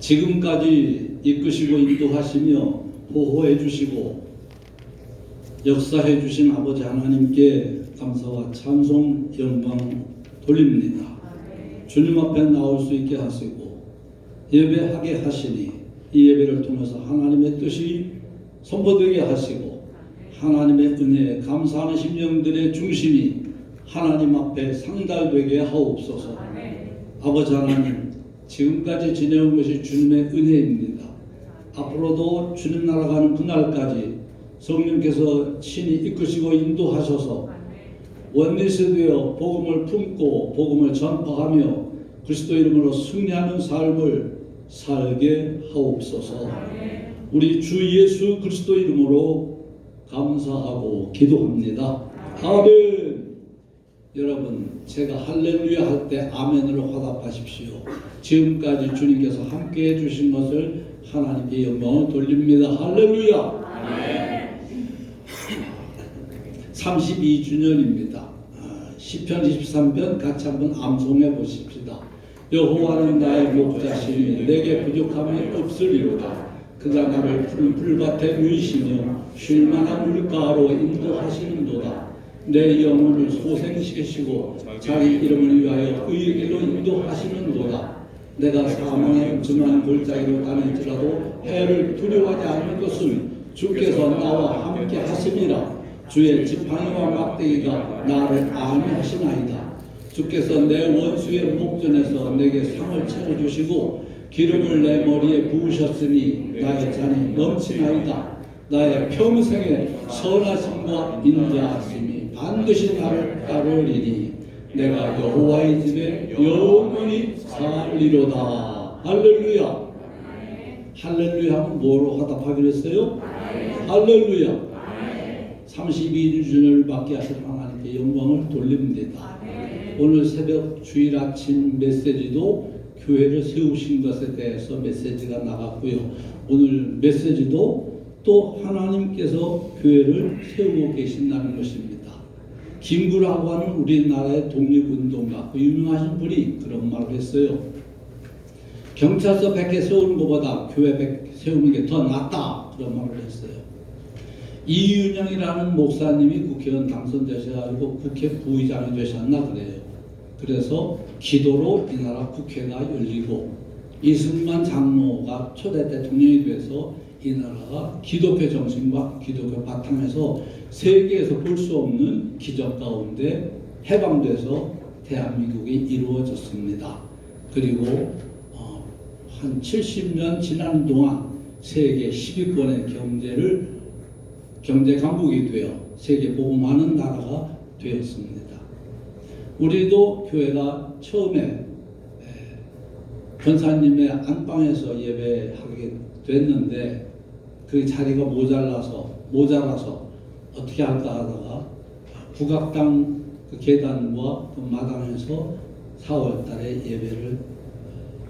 지금까지 이끄시고 인도하시며 보호해 주시고 역사해 주신 아버지 하나님께 감사와 찬송 영광 돌립니다. 주님 앞에 나올 수 있게 하시고 예배하게 하시니 이 예배를 통해서 하나님의 뜻이 선포되게 하시고 하나님의 은혜에 감사하는 심령들의 중심이 하나님 앞에 상달되게 하옵소서. 아버지 하나님, 지금까지 지내온 것이 주님의 은혜입니다. 앞으로도 주님 나라 가는 그날까지 성령께서 친히 이끄시고 인도하셔서 원리스 되어 복음을 품고 복음을 전파하며 그리스도 이름으로 승리하는 삶을 살게 하옵소서. 우리 주 예수 그리스도 이름으로 감사하고 기도합니다. 아멘. 여러분, 제가 할렐루야 할 때 아멘으로 화답하십시오. 지금까지 주님께서 함께 해 주신 것을 하나님께 영광을 돌립니다. 할렐루야. 32주년입니다. 시편 23편 같이 한번 암송해 보십시다. 여호와는 나의 목자시니 내게 부족함이 없으리로다. 그가 나를 풀밭에 누이시며 쉴만한 물가로 인도하시는도다. 내 영혼을 소생시키시고 자기 이름을 위하여 의의 길로 인도하시는도다. 내가 사망의 음침한 골짜기로 다닐지라도 해를 두려워하지 않을 것은 주께서 나와 함께 하심이라. 주의 지팡이와 막대기가 나를 안위하시나이다. 주께서 내 원수의 목전에서 내게 상을 차려주시고 기름을 내 머리에 부으셨으니 나의 잔이 넘치나이다. 나의 평생의 선하심과 인자하심이 반드시 따르리니 내가 여호와의 집에 영원히 살리로다. 할렐루야. 할렐루야 하면 뭐로 화답하기로 했어요? 할렐루야. 32주년을 맞게 하신 하나님께 영광을 돌립니다. 오늘 새벽 주일 아침 메시지도 교회를 세우신 것에 대해서 메시지가 나갔고요. 오늘 메시지도 또 하나님께서 교회를 세우고 계신다는 것입니다. 김구라고 하는 우리나라의 독립운동가, 그 유명하신 분이 그런 말을 했어요. 경찰서 100개 세우는 것보다 교회 100 세우는 게 더 낫다. 그런 말을 했어요. 이윤영이라는 목사님이 국회의원 당선되셔가지고 국회 부의장이 되셨나 그래요. 그래서 기도로 이 나라 국회가 열리고 이승만 장로가 초대 대통령이 돼서 이 나라가 기독교 정신과 기독교 바탕에서 세계에서 볼 수 없는 기적 가운데 해방돼서 대한민국이 이루어졌습니다. 그리고 어, 한 70년 지난 동안 세계 10위권의 경제를 경제 강국이 되어 세계 보험하는 나라가 되었습니다. 우리도 교회가 처음에 에, 권사님의 안방에서 예배하게 됐는데 그 자리가 모자라서 모자라서 어떻게 할까 하다가 북악당 그 계단과 그 마당에서 4월 달에 예배를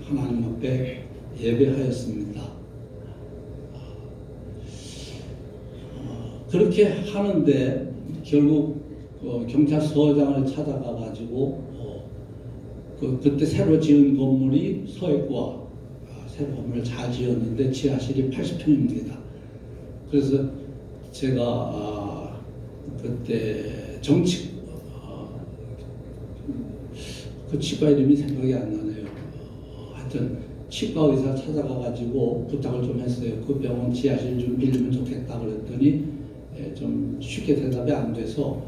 하나님 앞에 예배하였습니다. 그렇게 하는데 결국 어, 경찰서장을 찾아가 가지고 어, 그, 그때 새로 지은 건물이 서해과 아, 새로 건물을 잘 지었는데 지하실이 80평입니다. 그래서 제가 아, 그때 정치 아, 그 치과 이름이 생각이 안 나네요. 어, 하여튼 치과 의사 찾아가 가지고 부탁을 좀 했어요. 그 병원 지하실 좀 빌리면 좋겠다 그랬더니 예, 좀 쉽게 대답이 안 돼서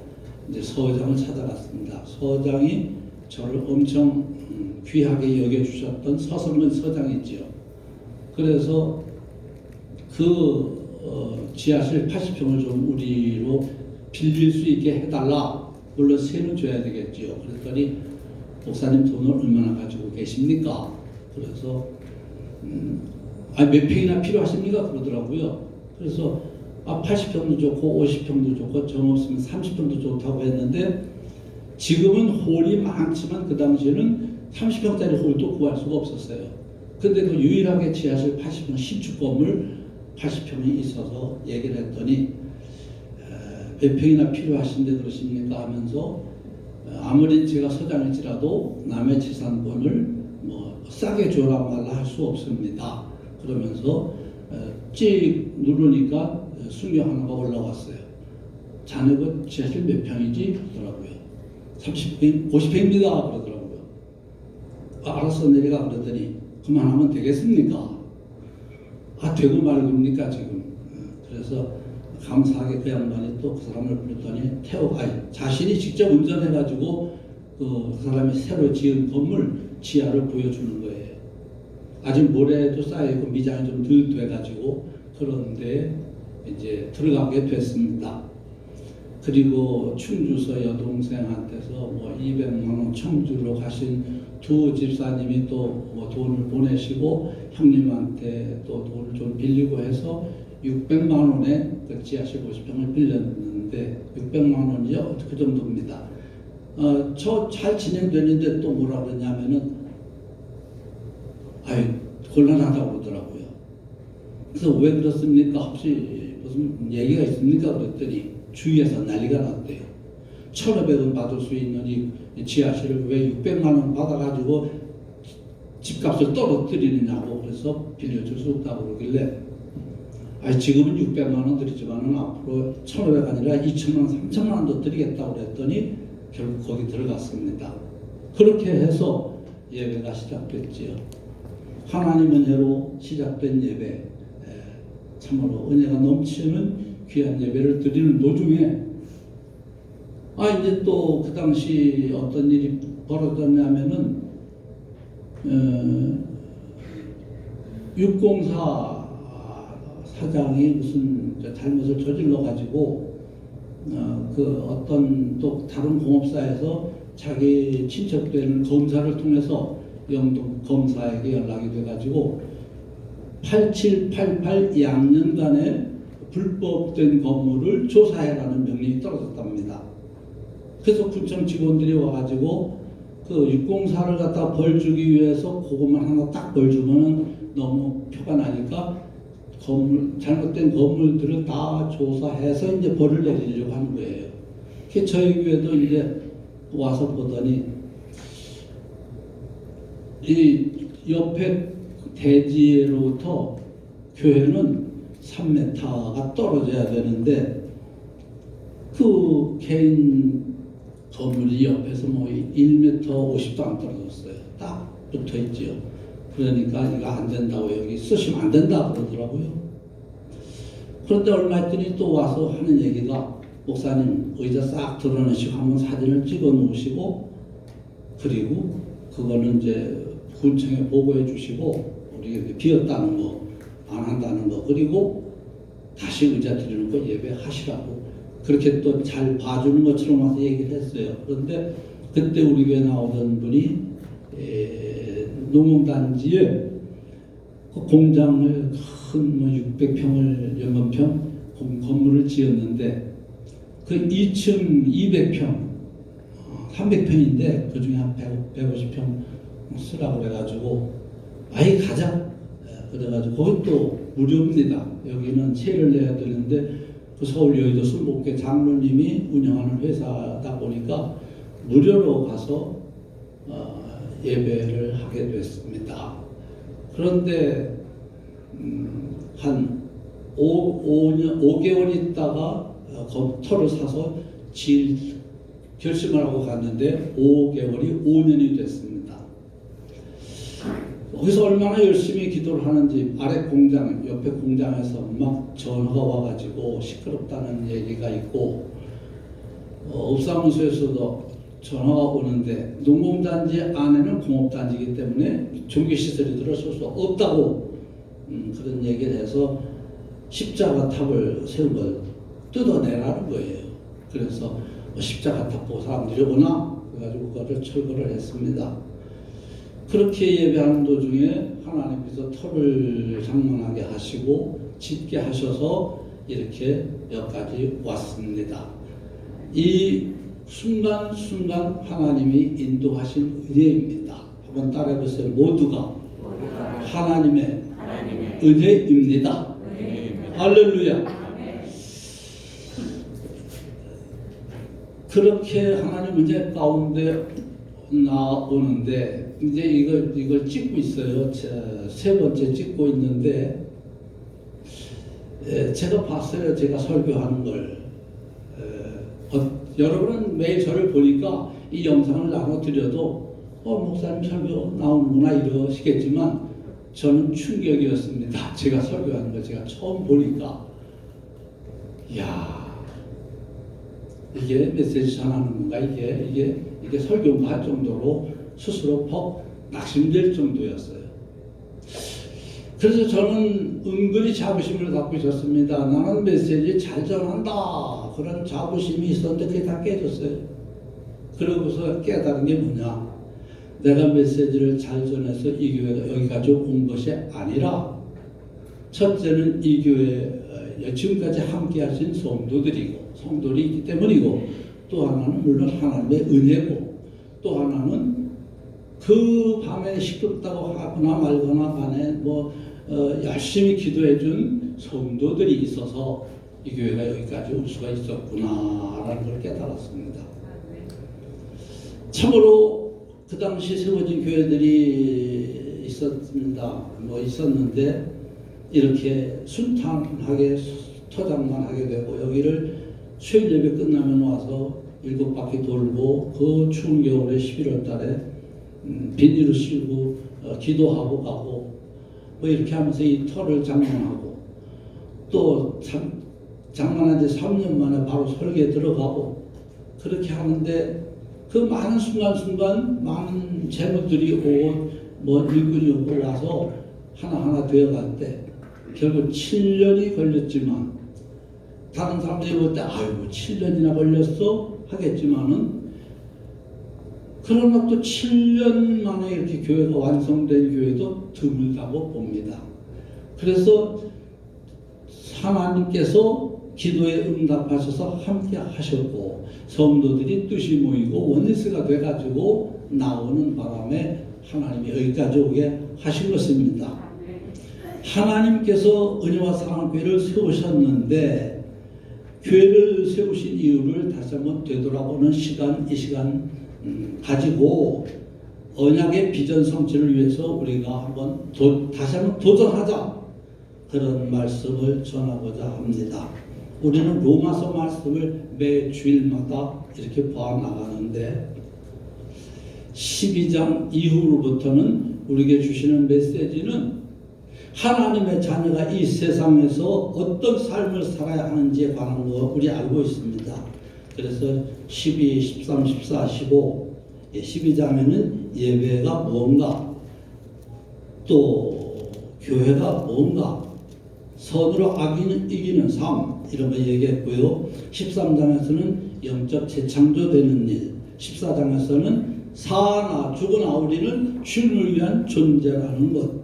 이제 서장을 찾아갔습니다. 서장이 저를 엄청 음, 귀하게 여겨주셨던 서성근 서장이지요. 그래서 그 어, 지하실 80평을 좀 우리로 빌릴 수 있게 해달라. 물론 세는 줘야 되겠지요. 그랬더니 목사님 돈을 얼마나 가지고 계십니까? 그래서 음, 아, 몇 평이나 필요하십니까? 그러더라고요. 그래서 아, 80평도 좋고 50평도 좋고 정 없으면 30평도 좋다고 했는데 지금은 홀이 많지만 그 당시에는 30평짜리 홀도 구할 수가 없었어요. 근데 그 유일하게 지하실 80평 신축 건물 80평이 있어서 얘기를 했더니 에, 몇 평이나 필요하신데 그러십니까 하면서 어, 아무리 제가 서장일지라도 남의 재산권을 뭐 싸게 줘란 말로 할수 없습니다. 그러면서 어, 찍 누르니까 어, 순경 하나가 올라왔어요. 자네 그 지하실 몇 평이지? 그러더라고요. 30평, 50평입니다. 그러더라고요. 아, 알았어 내려가 그러더니 그만하면 되겠습니까? 아 되고 말고입니까 지금? 어, 그래서 감사하게 그 양반이 또 그 사람을 불렀더니 태워 아니 자신이 직접 운전해가지고 그, 그 사람이 새로 지은 건물 지하를 보여주는 거예요. 아직 모래도 쌓여있고 미장이 좀 덜 돼가지고 그런데 이제 들어가게 됐습니다. 그리고 충주서 여동생한테서 뭐 200만 원 청주로 가신 두 집사님이 또 뭐 돈을 보내시고 형님한테 또 돈을 좀 빌리고 해서 600만 원에 그 지하실 50평을 빌렸는데 600만 원이요 그 정도입니다. 어, 저 잘 진행되는데 또 뭐라 그러냐면은 아유 곤란하다고 그러더라고요. 그래서 왜 그렇습니까? 혹시 무슨 얘기가 있습니까? 그랬더니 주위에서 난리가 났대요. 1,500원 받을 수 있는 이 지하실을 왜 600만 원 받아가지고 집값을 떨어뜨리느냐고 그래서 빌려줄 수 없다고 그러길래 아니 지금은 600만 원 드리지만은 앞으로 1,500원 아니라 2천만 원, 3천만 원 더 드리겠다고 그랬더니 결국 거기 들어갔습니다. 그렇게 해서 예배가 시작됐지요. 하나님 은혜로 시작된 예배, 에, 참으로 은혜가 넘치는 귀한 예배를 드리는 도중에 아 이제 또 그 당시 어떤 일이 벌어졌냐면은 어, 604 사장이 무슨 저 잘못을 저질러 가지고 어, 그 어떤 또 다른 공업사에서 자기 친척 되는 검사를 통해서 영동 검사에게 연락이 돼 가지고 8788 양년간의 불법된 건물을 조사해라는 명령이 떨어졌답니다. 그래서 군청 직원들이 와가지고 그 604를 갖다 벌 주기 위해서 그것만 하나 딱 벌 주면은 너무 표가 나니까 건물 잘못된 건물들을 다 조사해서 이제 벌을 내리려고 하는 거예요. 그 저희 교회도 이제 와서 보더니 이 옆에 대지로부터 교회는 3m가 떨어져야 되는데 그 개인 건물이 옆에서 뭐 1m 50도 안 떨어졌어요. 딱 붙어 있지요. 그러니까 이거 안 된다고 여기 쓰시면 안 된다 그러더라고요. 그런데 얼마 있더니 또 와서 하는 얘기가 목사님 의자 싹 드러내시고 한번 사진을 찍어 놓으시고 그리고 그거는 이제 군청에 보고해 주시고 우리 비었다는 거 안 한다는 거 그리고 다시 의자 드리는 거 예배하시라고 그렇게 또 잘 봐주는 것처럼 와서 얘기를 했어요. 그런데 그때 우리 교회 나오던 분이 에, 농업단지에 그 공장을 큰 뭐 600평을 연건평 건물을 지었는데 그 2층 200평 300평인데 그 중에 한 100, 150평 쓰라고 그래가지고 아이 가자 에, 그래가지고 또 무료입니다 여기는 세를 내야 되는데 그 서울 여의도 술복회 장로님이 운영하는 회사다 보니까 무료로 가서 어, 예배를 하게 됐습니다. 그런데 음, 한 5, 5년, 5개월 있다가 어, 검토를 사서 질 결심을 하고 갔는데 5개월이 5년이 됐습니다. 거기서 얼마나 열심히 기도를 하는지 아래 공장, 옆에 공장에서 막 전화가 와가지고 시끄럽다는 얘기가 있고 어, 업사무소에서도 전화가 오는데 농공단지 안에는 공업단지이기 때문에 전기시설이 들어설 수 없다고 음, 그런 얘기를 해서 십자가 탑을 세운 걸 뜯어내라는 거예요. 그래서 뭐 십자가 탑 보고 사람들이 오나 그래가지고 그거를 철거를 했습니다. 그렇게 예배하는 도중에 하나님께서 터를 장만하게 하시고 짓게 하셔서 이렇게 여기까지 왔습니다. 이 순간순간 하나님이 인도하신 은혜입니다. 한번 따라해보세요. 모두가 하나님의 은혜입니다. 할렐루야. 그렇게 하나님 은혜 가운데 나오는데 이제 이걸 이걸 찍고 있어요. 제- 세 번째 찍고 있는데 에, 제가 봤어요. 제가 설교하는 걸 에, 어, 여러분은 매일 저를 보니까 이 영상을 나눠드려도 어 목사님 설교 나오는구나 이러시겠지만 저는 충격이었습니다. 제가 설교하는 거 제가 처음 보니까 야 이게 메시지 전하는 건가 이게 이게 이게 설교인가 할 정도로 스스로 퍽 낙심될 정도였어요. 그래서 저는 은근히 자부심을 갖고 있었습니다. 나는 메시지 잘 전한다 그런 자부심이 있었는데 그게 다 깨졌어요. 그러고서 깨달은 게 뭐냐? 내가 메시지를 잘 전해서 이 교회가 여기까지 온 것이 아니라 첫째는 이 교회 어, 지금까지 함께 하신 성도들이고 성도들이 있기 때문이고 또 하나는 물론 하나님의 은혜고 또 하나는 그 밤에 시끄럽다고 하거나 말거나 간에 뭐 어, 열심히 기도해 준 성도들이 있어서 이 교회가 여기까지 올 수가 있었구나라는 걸 깨달았습니다. 참으로 그 당시 세워진 교회들이 있었습니다. 뭐 있었는데 이렇게 순탄하게 토장만 하게 되고 여기를 수요일 예배 끝나면 와서 일곱 바퀴 돌고 그 추운 겨울에 11월 달에 음, 비닐을 씌우고 어, 기도하고 가고 뭐 이렇게 하면서 이 터를 장만하고 또 장, 장만한 지 3년 만에 바로 설계 들어가고 그렇게 하는데 그 많은 순간순간 많은 재물들이 오고 뭐 일꾼이 와서 하나하나 되어갈 때 결국 7년이 걸렸지만 다른 사람들이 볼 때 아이고 7년이나 걸렸어? 하겠지만은 그러나 또 7년 만에 이렇게 교회가 완성된 교회도 드물다고 봅니다. 그래서 하나님께서 기도에 응답하셔서 함께 하셨고 성도들이 뜻이 모이고 원리스가 돼가지고 나오는 바람에 하나님이 여기까지 오게 하신 것입니다. 하나님께서 은혜와 사랑교회를 세우셨는데 교회를 세우신 이유를 다시 한번 되돌아보는 시간 이 시간 음, 가지고 언약의 비전 성취를 위해서 우리가 한번 도, 다시 한번 도전하자 그런 말씀을 전하고자 합니다. 우리는 로마서 말씀을 매 주일마다 이렇게 보아 나가는데 12장 이후로부터는 우리에게 주시는 메시지는 하나님의 자녀가 이 세상에서 어떤 삶을 살아야 하는지에 관한 거 우리 알고 있습니다. 그래서 12, 13, 14, 15, 12장에는 예배가 뭔가, 또 교회가 뭔가, 선으로 악인을 이기는 삶 이런 거 얘기했고요. 13장에서는 영적 재창조되는 일, 14장에서는 사나 죽어나 우리는 주님을 위한 존재라는 것.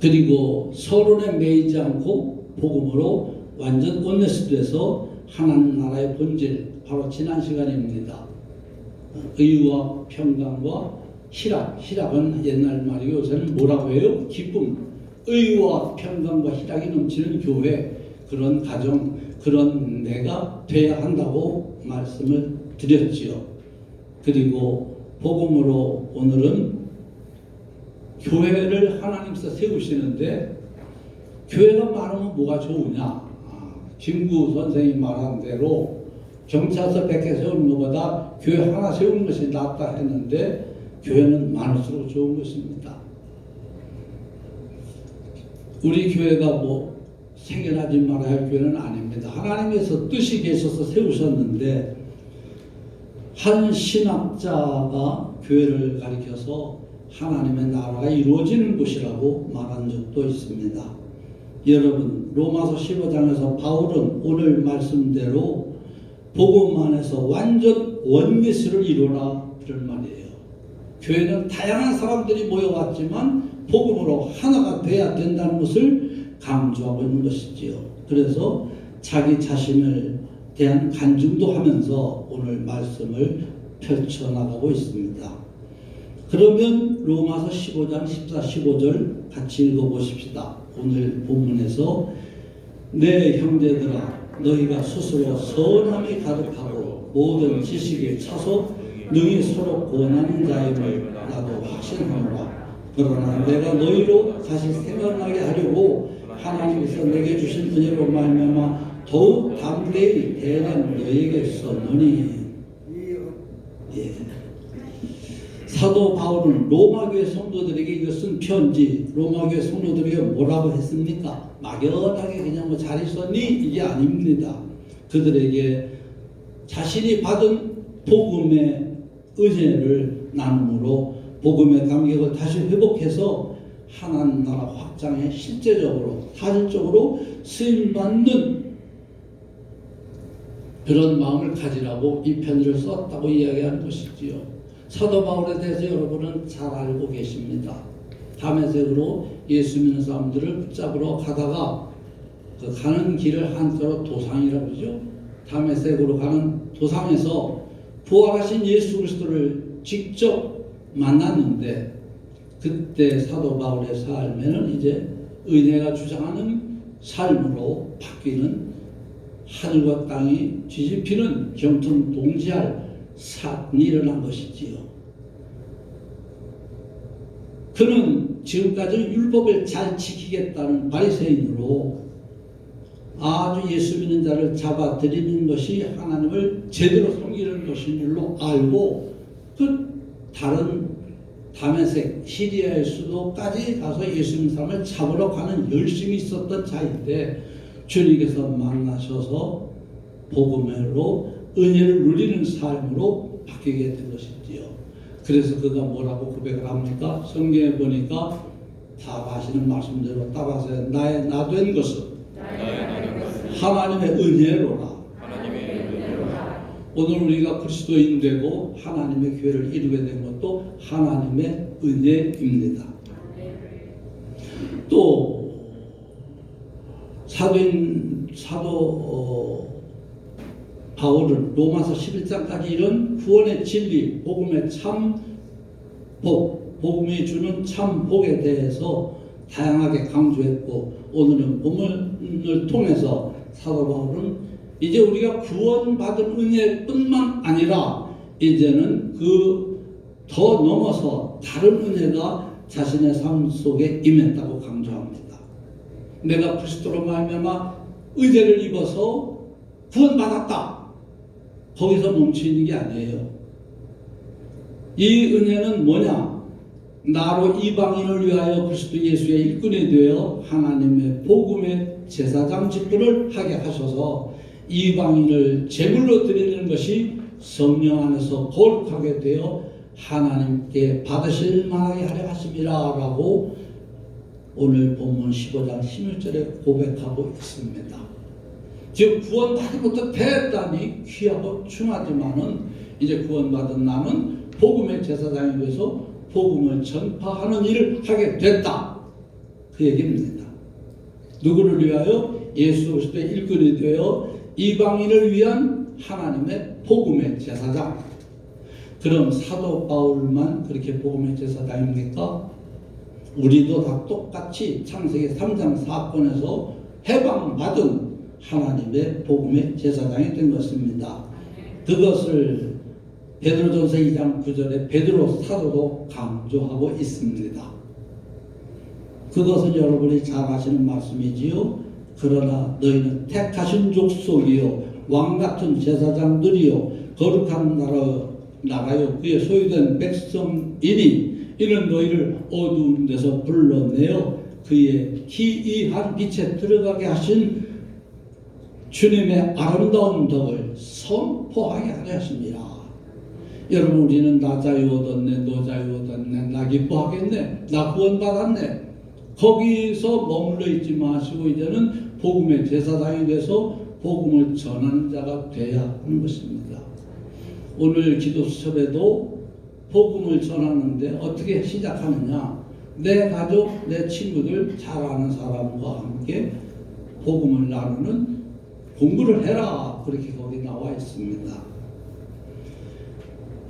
그리고 서론에 매이지 않고 복음으로 완전 온네스돼서 하나님 나라의 본질 바로 지난 시간입니다. 의와 평강과 희락, 희락은 옛날 말이고 요새는 뭐라고 해요? 기쁨. 의와 평강과 희락이 넘치는 교회 그런 가정 그런 내가 돼야 한다고 말씀을 드렸지요. 그리고 복음으로 오늘은 교회를 하나님께서 세우시는데 교회가 많으면 뭐가 좋으냐? 아, 김구 선생이 말한 대로 경찰서 100개 세우는 것보다 교회 하나 세우는 것이 낫다 했는데 교회는 많을수록 좋은 것입니다. 우리 교회가 뭐 생겨나지 말아야 할 교회는 아닙니다. 하나님께서 뜻이 계셔서 세우셨는데 한 신학자가 교회를 가리켜서 하나님의 나라가 이루어지는 곳이라고 말한 적도 있습니다. 여러분 로마서 15장에서 바울은 오늘 말씀대로 복음 안에서 완전 원미스를 이루라 이런 말이에요. 교회는 다양한 사람들이 모여왔지만 복음으로 하나가 돼야 된다는 것을 강조하고 있는 것이지요. 그래서 자기 자신을 대한 간증도 하면서 오늘 말씀을 펼쳐나가고 있습니다. 그러면 로마서 15장 14, 15절 같이 읽어보십시다. 오늘 본문에서 내 형제들아 너희가 스스로 선함이 가득하고 모든 지식에 차서 능히 서로 권하는 자임을 나도 확신하노라. 그러나 내가 너희로 다시 생각나게 하려고 하나님께서 내게 주신 은혜로 말미암아 더욱 담대히 대는 너에게 썼노니 예. 사도 바울은 로마교회 성도들에게 쓴 편지 로마교회 성도들에게 뭐라고 했습니까? 막연하게 그냥 뭐 잘 있었니? 이게 아닙니다. 그들에게 자신이 받은 복음의 은혜를 나눔으로 복음의 감격을 다시 회복해서 하나님 나라 확장에 실제적으로 사실적으로 쓰임 받는 그런 마음을 가지라고 이 편지를 썼다고 이야기하는 것이지요. 사도 바울에 대해서 여러분은 잘 알고 계십니다. 담에색으로 예수 믿는 사람들을 붙잡으러 가다가 그 가는 길을 한자로 도상이라고 그러죠. 담에색으로 가는 도상에서 부활하신 예수 그리스도를 직접 만났는데 그때 사도 바울의 삶에는 이제 은혜가 주장하는 삶으로 바뀌는 하늘과 땅이 뒤집히는 경통 동지할 사건이 일어난 것이지요. 그는 지금까지 율법을 잘 지키겠다는 바리새인으로 아주 예수 믿는 자를 잡아들이는 것이 하나님을 제대로 섬기는 것인 줄로 알고 그 다른 다메섹 시리아의 수도까지 가서 예수 믿는 사람을 잡으러 가는 열심이 있었던 자인데 주님께서 만나셔서 복음으로 은혜를 누리는 삶으로 바뀌게 된 것이지요. 그래서 그가 뭐라고 고백을 합니까? 성경에 보니까 답하시는 말씀대로 따라서 나의 나 된 것은 하나님의 은혜로라. 오늘 우리가 그리스도인 되고 하나님의 교회를 이루게 된 것도 하나님의 은혜입니다. 또 사도인 사도 어, 바울은 로마서 11장까지 이런 구원의 진리, 복음의 참 복, 복음이 주는 참 복에 대해서 다양하게 강조했고 오늘은 본문을 통해서 사도 바울은 이제 우리가 구원받은 은혜뿐만 아니라 이제는 그 더 넘어서 다른 은혜가 자신의 삶 속에 임했다고 강조합니다. 내가 그리스도로 말미암아 의대를 입어서 구원받았다. 거기서 멈추는 게 아니에요. 이 은혜는 뭐냐? 나로 이방인을 위하여 그리스도 예수의 일꾼이 되어 하나님의 복음의 제사장 직분을 하게 하셔서 이방인을 제물로 드리는 것이 성령 안에서 거룩하게 되어 하나님께 받으실 만하게 하려 하심이라 라고 오늘 본문 15장 16절에 고백하고 있습니다. 즉 구원받은 것도 대단히 귀하고 중하지만은 이제 구원받은 나는 복음의 제사장이 돼서 복음을 전파하는 일을 하게 됐다. 그 얘기입니다. 누구를 위하여 예수 그리스도의 일꾼이 되어 이방인을 위한 하나님의 복음의 제사장. 그럼 사도 바울만 그렇게 복음의 제사장입니까? 우리도 다 똑같이 창세기 3장 사건에서 해방받은 하나님의 복음의 제사장이 된 것입니다. 그것을 베드로전서 2장 9절에 베드로 사도도 강조하고 있습니다. 그것은 여러분이 잘 아시는 말씀이지요. 그러나 너희는 택하신 족속이요 왕 같은 제사장들이요 거룩한 나라 나라요 그의 소유된 백성이니 이는 너희를 어두운 데서 불러내어 그의 희이한 빛에 들어가게 하신 주님의 아름다운 덕을 선포하게 하려 하십니다. 여러분 우리는 나 자유 얻었네 너 자유 얻었네 나 기뻐하겠네 나 구원받았네 거기서 머물러 있지 마시고 이제는 복음의 제사장이 돼서 복음을 전하는 자가 돼야 하는 것입니다. 오늘 기도 수첩에도 복음을 전하는데 어떻게 시작하느냐? 내 가족, 내 친구들, 잘 아는 사람과 함께 복음을 나누는 공부를 해라. 그렇게 거기 나와 있습니다.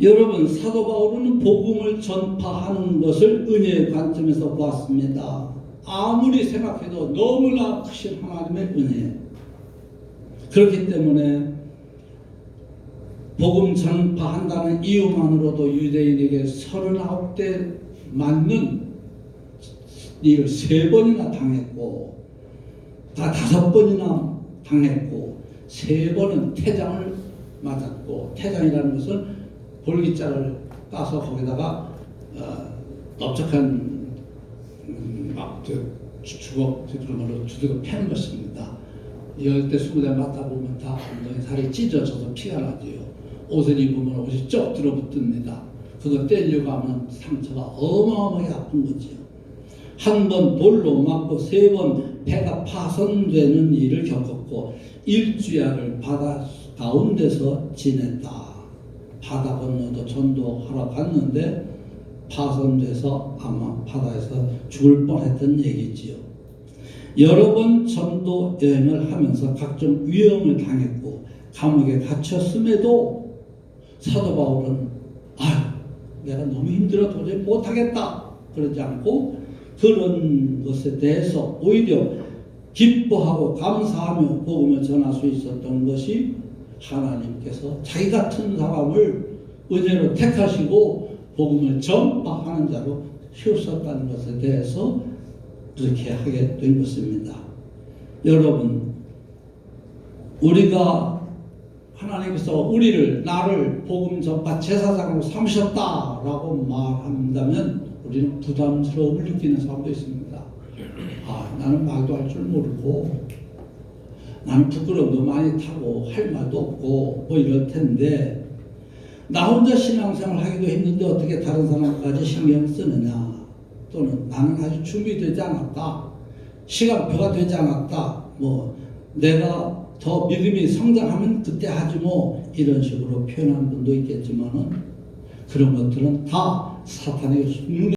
여러분, 사도 바울은 복음을 전파하는 것을 은혜의 관점에서 보았습니다. 아무리 생각해도 너무나 크신 하나님의 은혜. 그렇기 때문에 복음 전파한다는 이유만으로도 유대인에게 39대 맞는 일을 세 번이나 당했고 다 다섯 번이나 당했고 세 번은 퇴장을 맞았고 퇴장이라는 것은 볼기자를 따서 거기다가 어, 넓적한 음, 막 저, 주- 주걱 그러므로 주둥을 패는 것입니다. 열대 스무 대 맞다 보면 다 엉덩이 살이 찢어져서 피가 나지요. 옷을 입으면 옷이 쩍 들어붙습니다. 그거 떼려고 하면 상처가 어마어마하게 아픈 거지요. 한 번 돌로 맞고 세 번 배가 파손되는 일을 겪었고 일주야를 바다 가운데서 지냈다. 바다 건너도 전도하러 갔는데 파손돼서 아마 바다에서 죽을 뻔했던 얘기지요. 여러 번 전도 여행을 하면서 각종 위험을 당했고 감옥에 갇혔음에도 사도 바울은 아 내가 너무 힘들어 도저히 못하겠다 그러지 않고 그런 것에 대해서 오히려 기뻐하고 감사하며 복음을 전할 수 있었던 것이 하나님께서 자기 같은 사람을 은혜로 택하시고 복음을 전파하는 자로 세우셨다는 것에 대해서 그렇게 하게 된 것입니다. 여러분, 우리가 하나님께서 우리를 나를 복음 전파 제사장으로 삼으셨다라고 말한다면 우리는 부담스러움을 느끼는 사람도 있습니다. 아, 나는 말도 할 줄 모르고 나는 부끄러움도 많이 타고 할 말도 없고 뭐 이럴 텐데 나 혼자 신앙생활 하기도 힘든데 어떻게 다른 사람까지 신경 쓰느냐? 또는 나는 아직 준비되지 않았다. 시간표가 되지 않았다. 뭐 내가 더 믿음이 성장하면 그때 하지 뭐 이런 식으로 표현하는 분도 있겠지만은 그런 것들은 다 사탄의